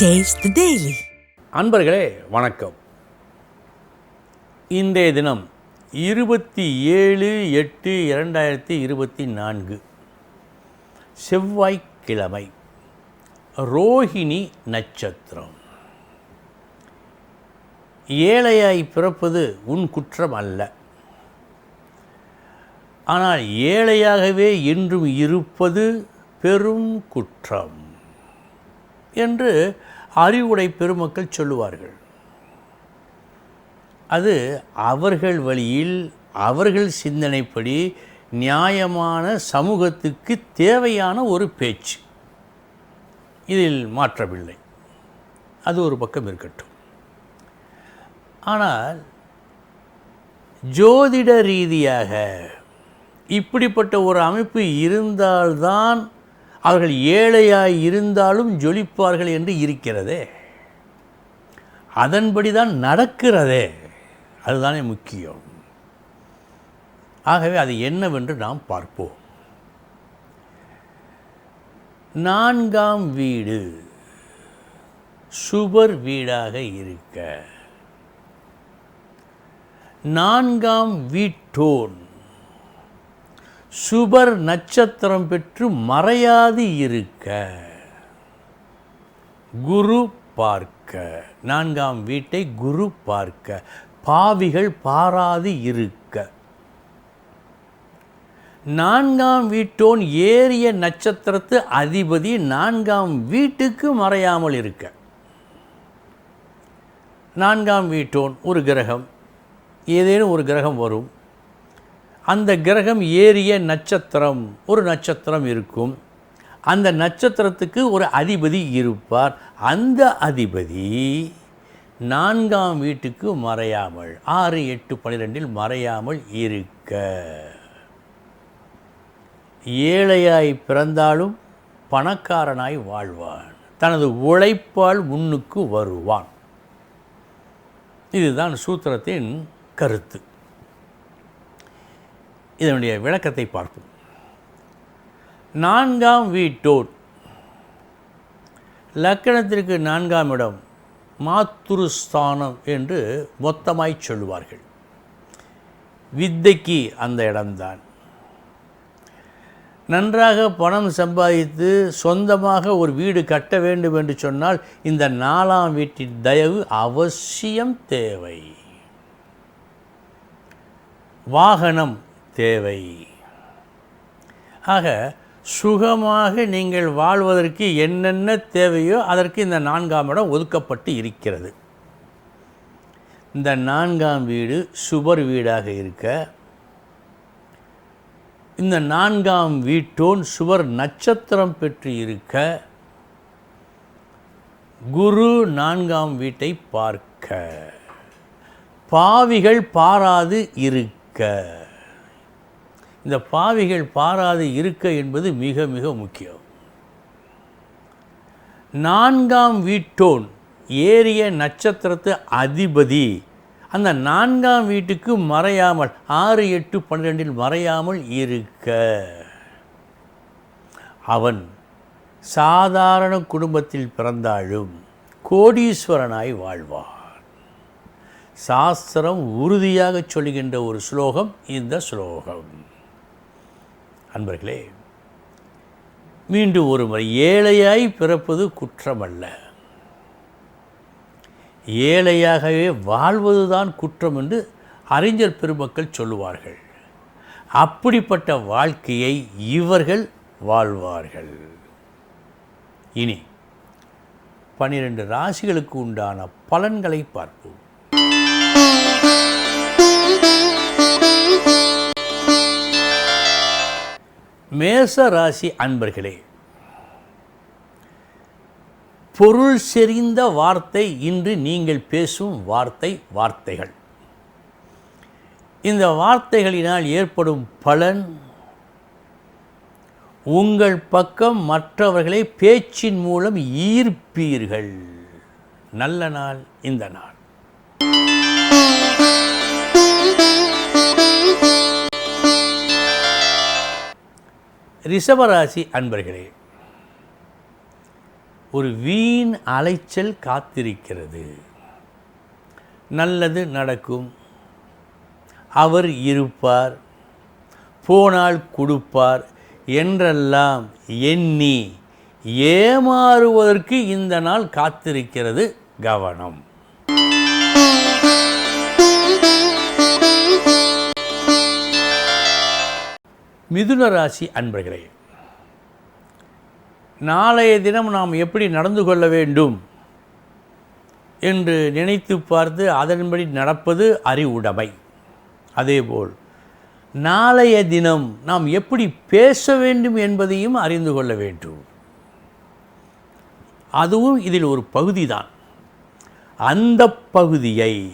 Taste daily அன்பர்களே வணக்கம். இன்றைய தினம் இருபத்தி ஏழு எட்டு இரண்டாயிரத்தி இருபத்தி நான்கு. செவ்வாய்க்கிழமை ரோஹிணி நட்சத்திரம். ஏழையாய் பிறப்பது உன் குற்றம் அல்ல. ஆனால் ஏழையாகவே என்றும் இருப்பது பெரும் குற்றம். என்று அறிவுடை பெருமக்கள் சொல்லுவார்கள். அது அவர்கள் வழியில் அவர்கள் சிந்தனைப்படி நியாயமான சமூகத்துக்கு தேவையான ஒரு பேச்சு. இதில் மாற்றமில்லை. அது ஒரு பக்கம் இருக்கட்டும். ஆனால் ஜோதிட ரீதியாக இப்படிப்பட்ட ஒரு அமைப்பு இருந்தால்தான் அவர்கள் ஏழையாய் இருந்தாலும் ஜொலிப்பார்கள் என்று இருக்கிறதே. அதன்படி தான் நடக்கிறதே. அதுதானே முக்கியம். ஆகவே அது என்னவென்று நாம் பார்ப்போம். நான்காம் வீடு. சுபர் வீடாக இருக்க. நான்காம் வீட்டோன். சுபர் நட்சத்திரம் பெற்று மறையாது இருக்க. குரு பார்க்க. நான்காம் வீட்டை குரு பார்க்க. பாவிகள் பாராது இருக்க. நான்காம் வீட்டோன் ஏறிய நட்சத்திரத்து அதிபதி நான்காம் வீட்டுக்கு மறையாமல் இருக்க. நான்காம் வீட்டோன் ஒரு கிரகம். ஏதேனும் ஒரு கிரகம் வரும். அந்த கிரகம் ஏறிய நட்சத்திரம் ஒரு நட்சத்திரம் இருக்கும். அந்த நட்சத்திரத்துக்கு ஒரு அதிபதி இருப்பார். அந்த அதிபதி நான்காம் வீட்டுக்கு மறையாமல் ஆறு எட்டு பன்னிரெண்டில் மறையாமல் இருக்க. ஏழையாய் பிறந்தாலும் பணக்காரனாய் வாழ்வான். தனது உழைப்பால் முன்னுக்கு வருவான். இதுதான் சூத்திரத்தின் கருத்து. இதனுடைய விளக்கத்தை பார்ப்போம். நான்காம் வீட்டோர். லக்கணத்திற்கு நான்காம் இடம் மாத்துருஸ்தானம் என்று மொத்தமாய் சொல்லுவார்கள். வித்தைக்கு அந்த இடம்தான். நன்றாக பணம் சம்பாதித்து சொந்தமாக ஒரு வீடு கட்ட வேண்டும் என்று சொன்னால் இந்த நாலாம் வீட்டின் தயவு அவசியம் தேவை. வாகனம் தேவை. ஆக சுகமாக நீங்கள் வாழ்வதற்கு என்னென்ன தேவையோ அதற்கு இந்த நான்காம் இடம் ஒதுக்கப்பட்டு இருக்கிறது. இந்த நான்காம் வீடு சுபர் வீடாக இருக்க இந்த நான்காம் வீட்டோன் சுவர் நட்சத்திரம் பெற்று இருக்க குரு நான்காம் வீட்டை பார்க்க. பாவிகள் பாராது இருக்க. இந்த பாவிகள் பாராது இருக்க என்பது மிக மிக முக்கியம். நான்காம் வீட்டோன் ஏறிய நட்சத்திரத்து அதிபதி. அந்த நான்காம் வீட்டுக்கு மறையாமல் ஆறு எட்டு பன்னிரெண்டில் மறையாமல் இருக்க. அவன் சாதாரண குடும்பத்தில் பிறந்தாலும் கோடீஸ்வரனாய் வாழ்வான். சாஸ்திரம் உறுதியாக சொல்கின்ற ஒரு ஸ்லோகம் இந்த ஸ்லோகம். அன்பர்களே மீண்டும் ஒரு முறை ஏழையாய் பிறப்பது குற்றமல்ல. ஏழையாகவே வாழ்வதுதான் குற்றம் என்று அறிஞர் பெருமக்கள் சொல்லுவார்கள். அப்படிப்பட்ட வாழ்க்கையை இவர்கள் வாழ்வார்கள். இனி பனிரெண்டு ராசிகளுக்கு உண்டான பலன்களை பார்ப்போம். மேச ராசி அன்பர்களே பொருள் செறிந்த வார்த்தை இன்று நீங்கள் பேசும் வார்த்தை வார்த்தைகள். இந்த வார்த்தைகளினால் ஏற்படும் பலன் உங்கள் பக்கம் மற்றவர்களை பேச்சின் மூலம் ஈர்ப்பீர்கள். நல்ல நாள் இந்த நாள். ரிஷபராசி அன்பர்களே ஒரு வீண் அலைச்சல் காத்திருக்கிறது. நல்லது நடக்கும். அவர் இருப்பார். போனால் கொடுப்பார் என்றெல்லாம் எண்ணி ஏமாறுவதற்கு இந்த நாள் காத்திருக்கிறது கவனம். மிதுன ராசி அன்பர்களே நாளைய தினம் நாம் எப்படி நடந்து கொள்ள வேண்டும் என்று நினைத்து பார்த்து அதன்படி நடப்பது அறிவுடைமை. அதேபோல் நாளைய தினம் நாம் எப்படி பேச வேண்டும் என்பதையும் அறிந்து கொள்ள வேண்டும். அதுவும் இதில் ஒரு பகுதி தான் அந்த பகுதியை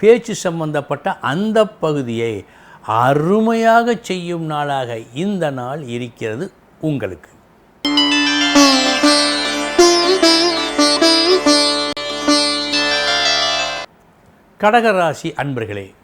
பேச்சு சம்பந்தப்பட்ட அந்த பகுதியை அருமையாக செய்யும் நாளாக இந்த நாள் இருக்கிறது உங்களுக்கு. கடகராசி அன்பர்களே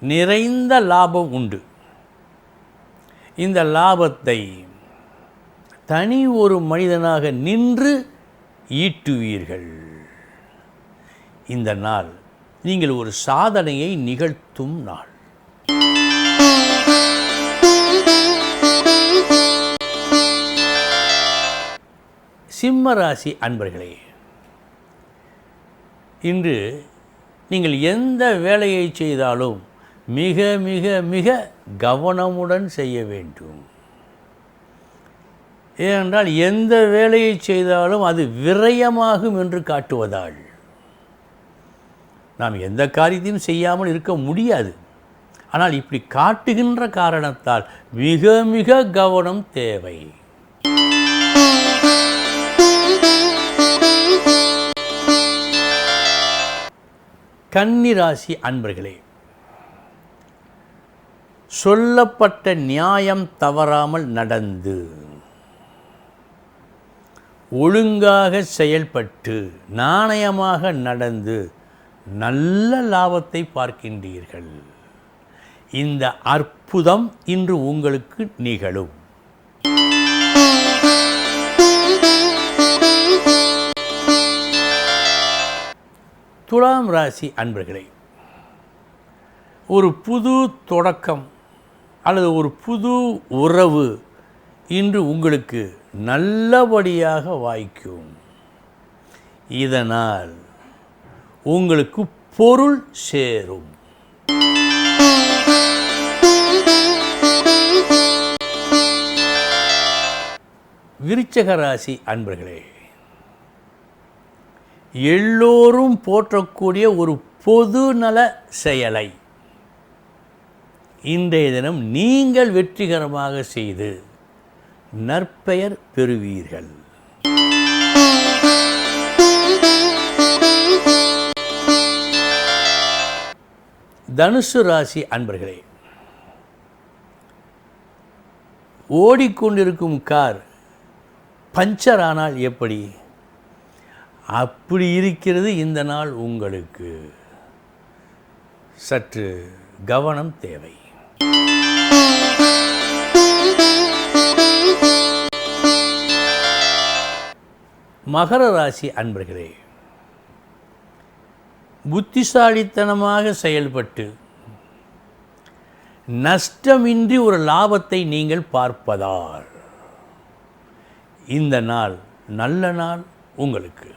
நிறைந்த லாபம் உண்டு. இந்த லாபத்தை தனி ஒரு மனிதனாக நின்று ஈட்டுவீர்கள். இந்த நாள் நீங்கள் ஒரு சாதனையை நிகழ்த்தும் நாள். சிம்ம ராசி அன்பர்களே இன்று நீங்கள் எந்த வேலையை செய்தாலும் மிக மிக மிக கவனமுடன் செய்ய வேண்டும். ஏனென்றால் எந்த வேலையை செய்தாலும் அது விரயமாகும் என்று காட்டுவதால். நாம் எந்த காரியத்தையும் செய்யாமல் இருக்க முடியாது. ஆனால் இப்படி காட்டுகின்ற காரணத்தால் மிக மிக கவனம் தேவை. கன்னிராசி அன்பர்களே சொல்லப்பட்ட நியாயம் தவறாமல் நடந்து ஒழுங்காக செயல்பட்டு நாணயமாக நடந்து நல்ல லாபத்தை பார்க்கின்றீர்கள். இந்த அற்புதம் இன்று உங்களுக்கு நிகழும். துலாம் ராசி அன்பர்களே ஒரு புது தொடக்கம் அல்லது ஒரு புது உறவு இன்று உங்களுக்கு நல்லபடியாக வாய்க்கும். இதனால் உங்களுக்கு பொருள் சேரும். விருச்சக ராசி அன்பர்களே எல்லோரும் போற்றக்கூடிய ஒரு பொதுநல செயலை இன்றைய தினம் நீங்கள் வெற்றிகரமாக செய்து நற்பெயர் பெறுவீர்கள். தனுசு ராசி அன்பர்களே ஓடிக்கொண்டிருக்கும் கார் பஞ்சர் ஆனால் எப்படி? அப்படி இருக்கிறது இந்த நாள் உங்களுக்கு. சற்று கவனம் தேவை. மகர ராசி அன்பர்களே புத்திசாலித்தனமாக செயல்பட்டு நஷ்டமின்றி ஒரு லாபத்தை நீங்கள் பார்ப்பதால் இந்த நாள் நல்ல நாள் உங்களுக்கு.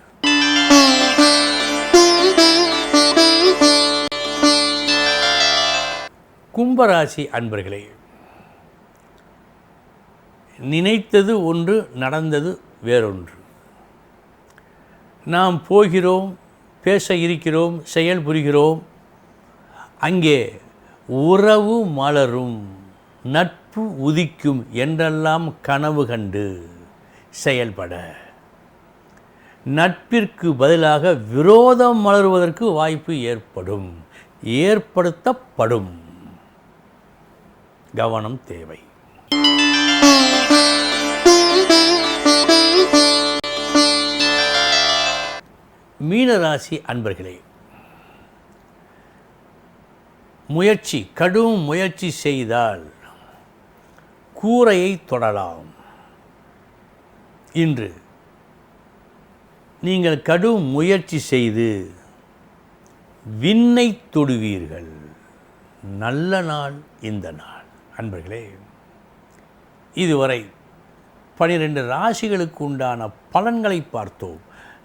கும்பராசி அன்பர்களே நினைத்தது ஒன்று நடந்தது வேறொன்று. நாம் போகிறோம் பேச இருக்கிறோம் செயல் புரிகிறோம். அங்கே உறவு மலரும் நட்பு உதிக்கும் என்றெல்லாம் கனவு கண்டு செயல்பட. நட்பிற்கு பதிலாக விரோதம் மலருவதற்கு வாய்ப்பு ஏற்படும் ஏற்படுத்தப்படும். கவனம் தேவை. மீனராசி அன்பர்களே முயற்சி கடும் முயற்சி செய்தால் கூரையை தொடலாம். இன்று நீங்கள் கடும் முயற்சி செய்து விண்ணை தொடுவீர்கள். நல்ல நாள் இந்த நாள். அன்பர்களே இதுவரை பனிரெண்டு ராசிகளுக்கு உண்டான பலன்களை பார்த்தோம்.